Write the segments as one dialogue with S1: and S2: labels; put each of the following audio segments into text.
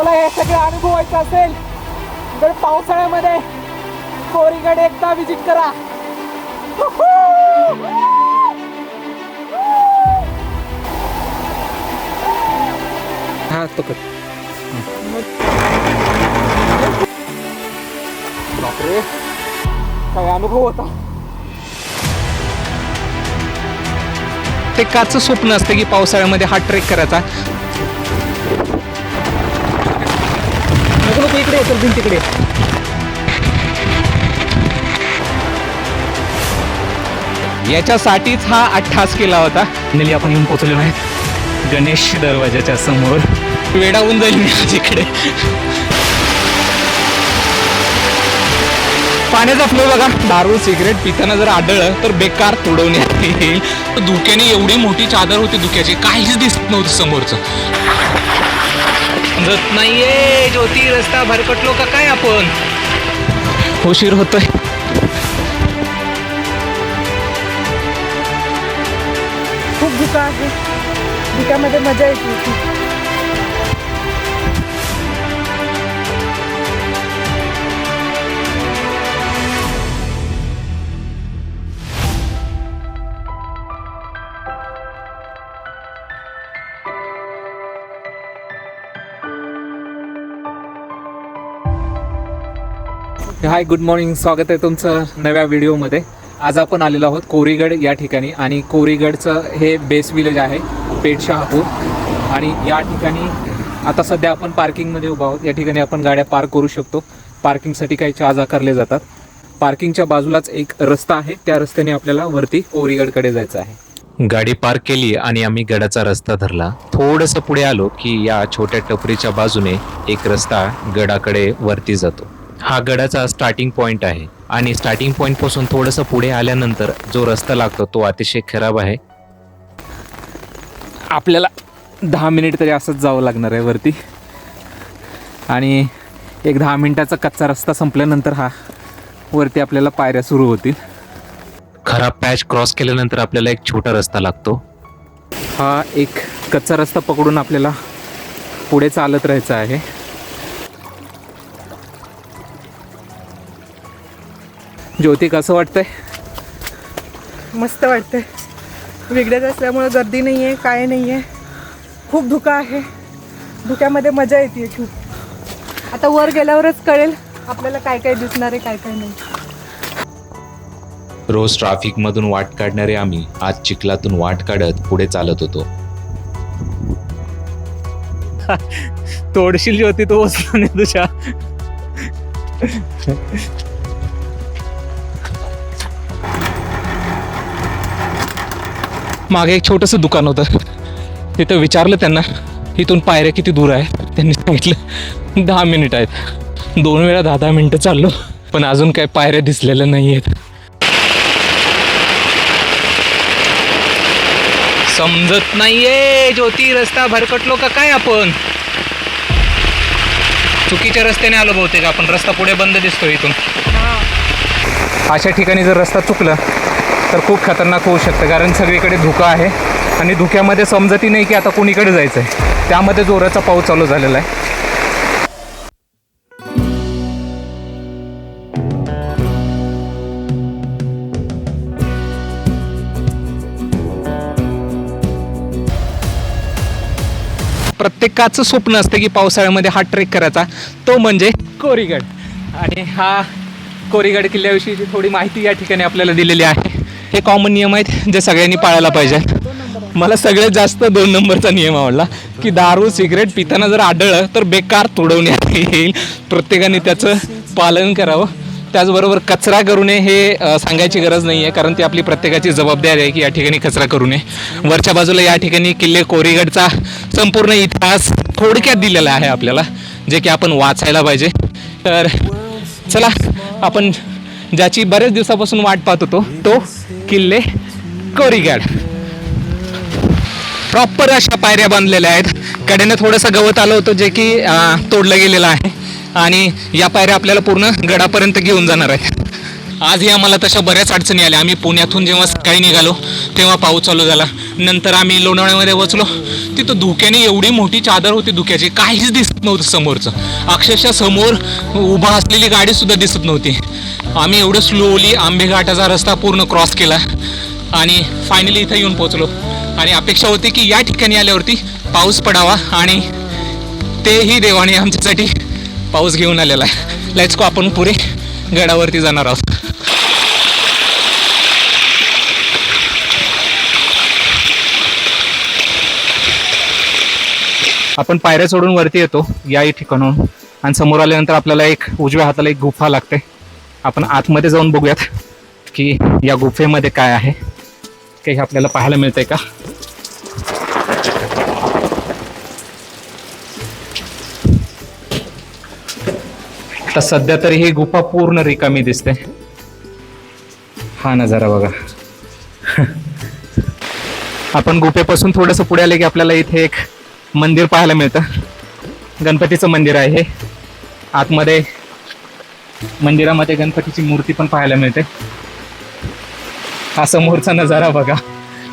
S1: तुम्हाला हे सगळं अनुभवायचं असेल तर पावसाळ्यामध्ये कोरीकडे एकदा विजिट करा. हा पकड बापरे. काय अनुभव होता?
S2: ते काचं स्वप्न असतं की पावसाळ्यामध्ये हा ट्रेक करायचा.
S1: नको इकडे येतो भिंत तिकडे.
S2: याच्यासाठीच हा अठ्ठास केला होता. नेली आपण येऊन पोहोचलेलो आहेत गणेश दरवाजाच्या समोर. वेडावून जाईल मी आज इकडे. पाण्याचा फ्लो बघा. दारू सिगरेट पिताना जर आढळलं तर बेकार तोडवण्यात येईल. धुक्याने एवढी मोठी चादर होती धुक्याची. काहीच दिसत नव्हतं समोरचं. समजत नाहीये. ज्योती रस्ता भरकटलो का काय आपण? उशीर होतोय.
S3: खूप धुका आहे. धुक्यामध्ये मजा येते.
S1: हाय गुड मॉर्निंग स्वागत आहे तुमचं नव्या व्हिडिओमध्ये. आज आपण आलेलो आहोत कोरीगड या ठिकाणी आणि कोरीगडचं हे बेस विलेज आहे पेठ शहापूर आणि या ठिकाणी आता सध्या आपण पार्किंगमध्ये उभा आहोत. या ठिकाणी आपण गाड्या पार्क करू शकतो. पार्किंगसाठी काही चार्ज आकारले जातात. पार्किंगच्या बाजूलाच एक रस्ता आहे. त्या रस्त्याने आपल्याला वरती कोरीगडकडे जायचं आहे.
S4: गाडी पार्क केली आणि आम्ही गडाचा रस्ता धरला. थोडस पुढे आलो की या छोट्या टपरीच्या बाजूने एक रस्ता गडाकडे वरती जातो. हा गडाचा स्टार्टिंग पॉइंट आहे. आणि स्टार्टिंग पॉइंटपासून थोडस पुढे आल्यानंतर जो रस्ता लागतो तो अतिशय खराब आहे.
S1: आपल्याला दहा मिनिट तरी असंच जावं लागणार आहे वरती. आणि एक दहा मिनिटाचा कच्चा रस्ता संपल्यानंतर हा वरती आपल्याला पायऱ्या सुरू होतील.
S4: खराब पॅच क्रॉस केल्यानंतर आपल्याला एक छोटा रस्ता लागतो.
S1: हा एक कच्चा रस्ता पकडून आपल्याला पुढे चालत राहायचं आहे. ज्योती कसं वाटतंय?
S3: मस्त वाटतंय. वेगळ्याच असल्यामुळं गर्दी नाही आहे काय नाही आहे खूप धुका आहे. धुक्यामध्ये मजा येते खूप आता वर गेल्यावरच कळेल आपल्याला काय काय दिसणार आहे काय काय नाही.
S4: रोज ट्रॅफिक मधून वाट काढणारे आम्ही आज चिखलातून वाट काढत पुढे चालत होतो.
S2: तोडशील ज्योती तो वसला तुझ्या. मागे एक छोटंसं दुकान होतं. तिथं विचारलं त्यांना इथून पायऱ्या किती दूर आहे त्यांनी सांगितलं दहा मिनिट आहेत. दोन वेळा दहा दहा मिनिटं चाललो पण अजून काय पायऱ्या दिसलेल्या नाही आहेत समजत नाहीये ज्योती रस्ता भरकटलो का काय आपण? चुकीच्या रस्त्याने आलो बहुतेक आपण रस्ता पुढे बंद दिसतो इथून. अशा ठिकाणी जर रस्ता चुकला तर खूप खतरनाक होऊ शकतं कारण सगळीकडे धुकं आहे. आणि धुक्यामध्ये समजतही नाही की आता कोणीकडे जायचं आहे त्यामध्ये जोराचा पाऊस चालू झालेला आहे. प्रत्येकाचं स्वप्न असतं की पावसाळ्यामध्ये हा ट्रेक करायचा. तो म्हणजे कोरीगड. आणि हा कोरीगड किल्ल्याविषयीची थोडी माहिती या ठिकाणी आपल्याला दिलेली आहे. हे कॉमन नियम आहेत जे सगळ्यांनी पाळायला पाहिजे. मला सगळ्यात जास्त दोन नंबरचा नियम आवडला की दारू सिगरेट पिताना जर आढळलं तर बेकार तोडवण्यात येईल. प्रत्येकाने त्याचं पालन करावं. त्याचबरोबर कचरा करू नये हे सांगायची गरज नाही आहे कारण ती आपली प्रत्येकाची जबाबदारी आहे की या ठिकाणी कचरा करू नये. वरच्या बाजूला या ठिकाणी किल्ले कोरीगडचा संपूर्ण इतिहास थोडक्यात दिलेला आहे आपल्याला जे की आपण वाचायला पाहिजे. तर चला आपण ज्याची बरेच दिवसापासून वाट पाहत होतो तो किल्ले कोरीगड. प्रॉपर अशा पायऱ्या बांधलेल्या आहेत. कडेनं थोडंसं गवत आलं होतं जे की तोडलं गेलेलं आहे. आणि या पायऱ्या आपल्याला पूर्ण गडापर्यंत घेऊन जाणार आहेत. आजही आम्हाला तशा बऱ्याच अडचणी आल्या. आम्ही पुण्यातून जेव्हा सकाळी निघालो तेव्हा पाऊस चालू झाला. नंतर आम्ही लोणावळ्यामध्ये वचलो तिथं धुक्याने एवढी मोठी चादर होती धुक्याची. काहीच दिसत नव्हतं समोरचं. अक्षरशः समोर उभा असलेली गाडीसुद्धा दिसत नव्हती. आम्ही एवढं स्लोली आंबेघाटाचा रस्ता पूर्ण क्रॉस केला आणि फायनली इथं येऊन पोचलो आणि अपेक्षा होती की या ठिकाणी आल्यावरती पाऊस पडावा आणि तेही देवाने आमच्यासाठी पाऊस घेऊन आलेला आहे. लेट्स को आपण पुरे गडावरती जाणार आहोत. आपण पायऱ्या सोडून वरती येतो याही ठिकाणाहून. आणि समोर आल्यानंतर आपल्याला एक उजव्या हाताला एक गुफा लागते. आपण आतमध्ये जाऊन बघूयात की या गुफेमध्ये काय आहे. काही आपल्याला पाहायला मिळतंय का? तर सध्या तरी ही गुफा पूर्ण रिकामी दिसते. हा नजारा बघा. आपण गुफेपासून थोडंसं पुढे आले की आपल्याला इथे एक मंदिर पाहायला मिळतं. गणपतीचं मंदिर आहे हे. आतमध्ये मंदिरामध्ये गणपतीची मूर्ती पण पाहायला मिळते. हा समोरचा नजारा बघा.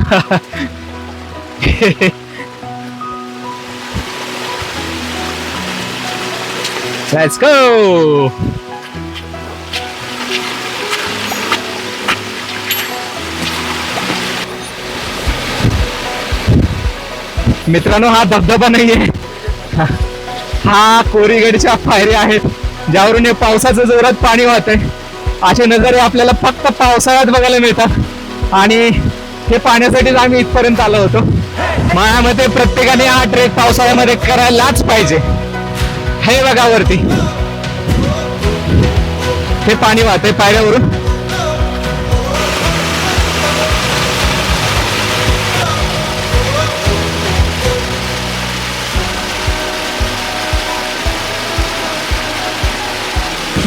S2: Let's go! मित्रांनो हा धबधबा नाहीये. हा कोरीगडच्या पायऱ्या आहेत ज्यावरून हे पावसाचं जोरात पाणी वाहत असे नजारे आपल्याला फक्त पावसाळ्यात बघायला मिळतात. आणि हे पाण्यासाठीच आम्ही इथपर्यंत आलो होतो. माझ्या मते प्रत्येकाने हा ट्रेक पावसाळ्यामध्ये करायलाच पाहिजे. हे बघा वरती. हे पाणी वाहतंय पायऱ्यावरून.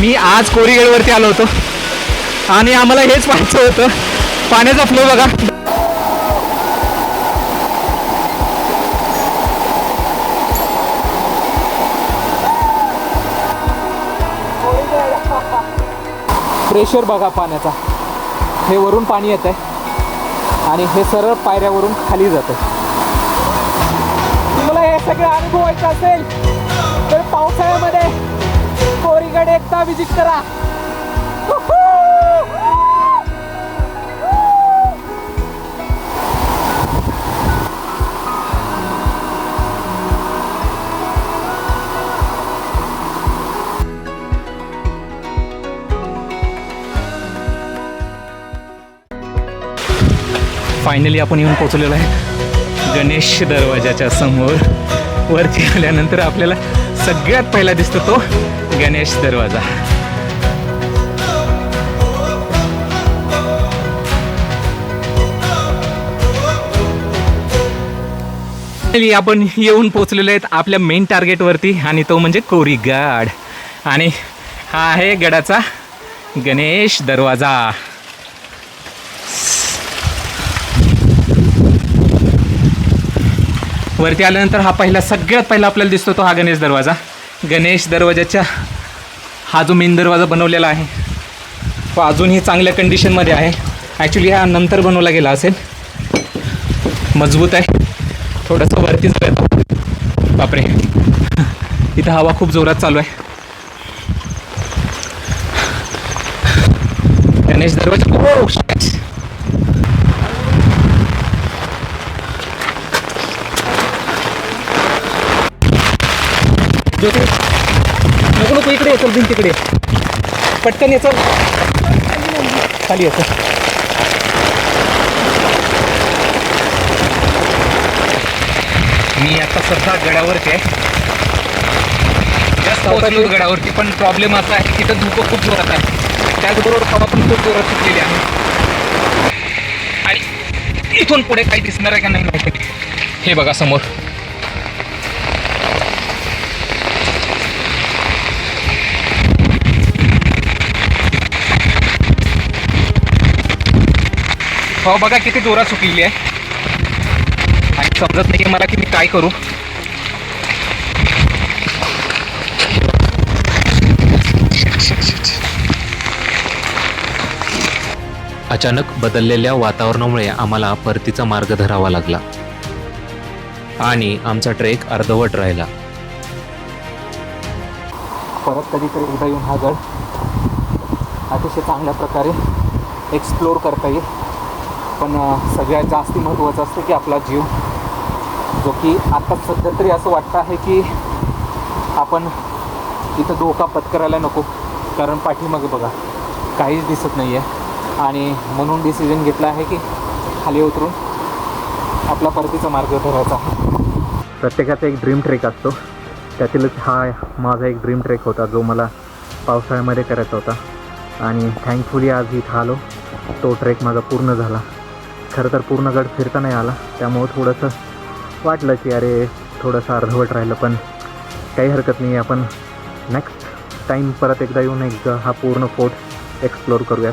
S2: मी आज कोरीगडवरती आलो होतो. आणि आम्हाला हेच पाहायचं होतं. पाण्याचा फ्लो बघा. प्रेशर बघा पाण्याचा. हे वरून पाणी येत आहे आणि हे सरळ पायऱ्यावरून खाली जातं तुम्हाला हे सगळं अनुभवायचं असेल तर पावसाळ्यामध्ये कोरीगड एकदा विजिट करा. फायनली आपण येऊन पोचलेलो आहे. गणेश दरवाजाच्या समोर. वरती आल्यानंतर आपल्याला सगळ्यात पहिला दिसतो तो गणेश दरवाजा. आपण येऊन पोचलेलो आहेत आपल्या मेन टार्गेटवरती आणि तो म्हणजे कोरीगाड आणि हा आहे गडाचा गणेश दरवाजा. वरती आल्यानंतर हा पहिला सगळ्यात पहिला आपल्याला दिसतो तो हा गणेश दरवाजा. गणेश दरवाजाच्या हा जो मेन दरवाजा बनवलेला आहे तो अजूनही चांगल्या कंडिशनमध्ये आहे. ॲक्च्युली हा नंतर बनवला गेला असेल. मजबूत आहे. थोडंसं वरतीच जातो बापरे. इथं हवा खूप जोरात चालू आहे. गणेश दरवाजा. Oh, ज्योती नको नको इकडे येतो बिन तिकडे पटकन येतो खाली येतो मी आता सध्या गडावरती आहे. जास्त पोहोचलो गडावरती पण प्रॉब्लेम असा आहे की तिथं धुकं खूप जोरात आहे. त्याचबरोबर हवा पण खूप जोरात सुटलेली आहे. आणि इथून पुढे काही दिसणार आहे का नाही माहिती हे बघा समोर. हो बघा किती जोरात सुटलेली आहे. आणि समजत नाही मला की मी काय करू.
S4: अचानक बदललेल्या वातावरणामुळे आम्हाला परतीचा मार्ग धरावा लागला. आणि आमचा ट्रेक अर्धवट राहिला.
S2: परत कधीतरी एकदा येऊन हा गड अतिशय चांगल्या प्रकारे एक्सप्लोर करता येईल. पण सगळ्यात जास्त महत्त्वाचं असतं की आपला जीव. जो की आता सध्या तरी असं वाटतं आहे की आपण इथं धोका पत्करायला नको. कारण पाठीमागे बघा काहीच दिसत नाही आहे आणि म्हणून डिसिजन घेतला आहे की खाली उतरून आपला परतीचा मार्ग धरायचा प्रत्येकाचा एक ड्रीम ट्रेक असतो. त्यातीलच हा माझा एक ड्रीम ट्रेक होता जो मला पावसाळ्यामध्ये करायचा होता. आणि थँकफुली आज इथं आलो. तो ट्रेक माझा पूर्ण झाला. खरं तर पूर्ण गड फिरता नाही आला. त्यामुळं थोडंसं वाटलं की अरे थोडंसं अर्धवट राहिलं पण काही हरकत नाही. आपण नेक्स्ट टाईम परत एकदा येऊन एक हा पूर्ण फोर्ट एक्सप्लोर करूयात.